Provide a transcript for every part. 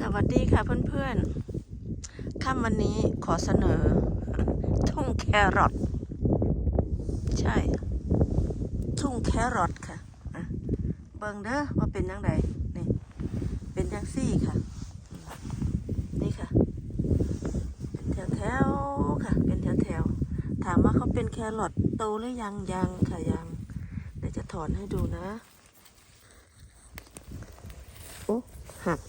สวัสดีค่ะเพื่อนๆค่ำวันนี้ขอเสนอ ทุ่งแครอทใช่ ทุ่งแครอทค่ะอะเบิ่งเด้อว่าเป็นยังไงนี่เป็นยังซี่ค่ะ นี่ค่ะ เป็นแถวแถวๆค่ะ เป็นแถวแถวๆถามว่าเขาเป็นแครอทโตหรือยังยังค่ะยังเดี๋ยวจะถอนให้ดูนะโอ้หัก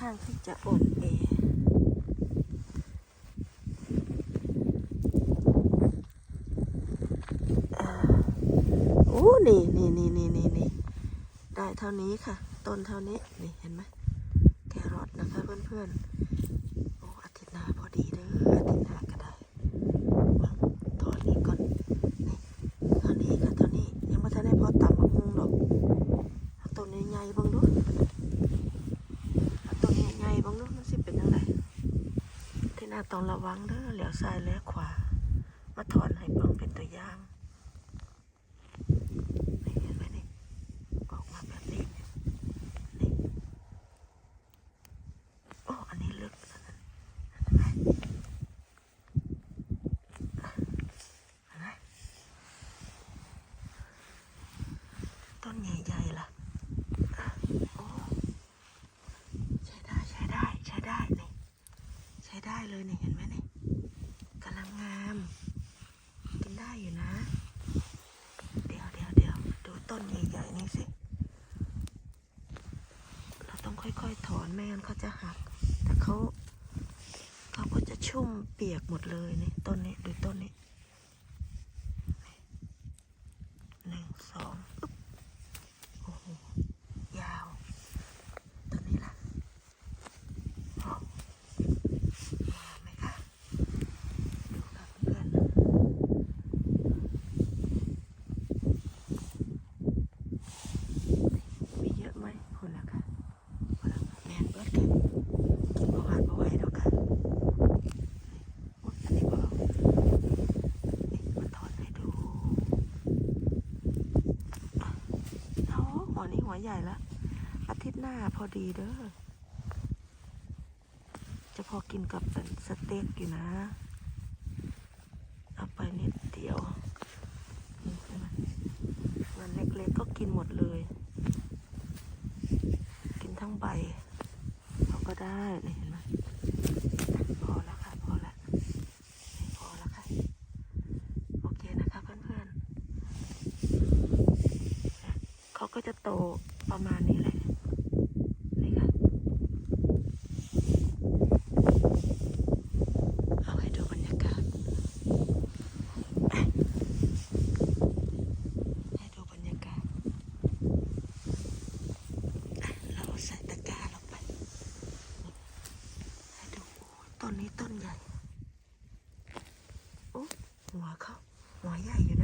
ข้างที่จะอ่อนแอโอ้นี่นี่นี่นี่นี่นี่ได้เท่านี้ค่ะ ต้นเท่านี้ นี่เห็นไหมแครอทนะคะเพื่อนๆ โอ้อาทิตย์หน้าพอดีเด้ออาทิตย์หน้าก็ได้ถอนนี้ก่อน นี่เท่านี้ค่ะเท่านี้ ยังไม่ทันได้พอตำมะฮุงหรอกเอาต้นใหญ่ๆเบ้างดู ตัวใหญ่ๆบางนู้นมันสิเป็นยังไงที่ น่าต้องระวังเด้อเหลียวซ้ายเหลียวขวา มาถอนให้เบิ่งเป็นตัวองนี่เห็นไหมนี่ออกมาแบบนี้นี่โอ้อันนี้ลึกเห็นไหมเห็นไหมต้นใหญ่ๆล่ะโอ้ ใช้ได้ใช้ได้ใช้ได้นี่ เลยเนี่ยเห็นไหมเนี่ยกำลังงาม กินได้อยู่นะ เดี๋ยวเดี๋ยวเดี๋ยวดูต้นใหญ่ๆนี่สิ เราต้องค่อยๆ ถอนไม่งั้นเขาจะหัก แต่เขาเขาก็จะชุ่มเปียกหมดเลยนี่ต้นนี้ดูต้นนี้หนึ่งสองอึ๊บโอ้โหยาวต้นนี้ล่ะ มาไหมคะดูค่ะเพื่อนๆมีเยอะไหมคนละค่ะคนละแมนเบิร์ดค่ะกินประวานประไว้ดอกค่ะอุ๊ยอันนี้บอกนี่มาถอนให้ดูอะเอาหัวนี้หัว ใหญ่ละ อาทิตย์หน้าพอดีเด้อ จะพอกินกับสเต็กอยู่นะ เอาไปนิดเดียวมมันเล็กๆก็กินหมดเลย กินทั้งใบเราก็ได้นี่เห็นไหมพอแล้วค่ะพอแล้วนี่พอแล้วค่ะ โอเคนะคะเพื่อนๆ เขาก็จะโตประมาณนี้แหละนี่ค่ะเอาให้ดูบรรยากาศให้ดูบรรยากาศเราใส่ตะกร้าลงไปให้ดูต้นนี้ต้นใหญ่โอ้หัวเขาหัวใหญ่อยู่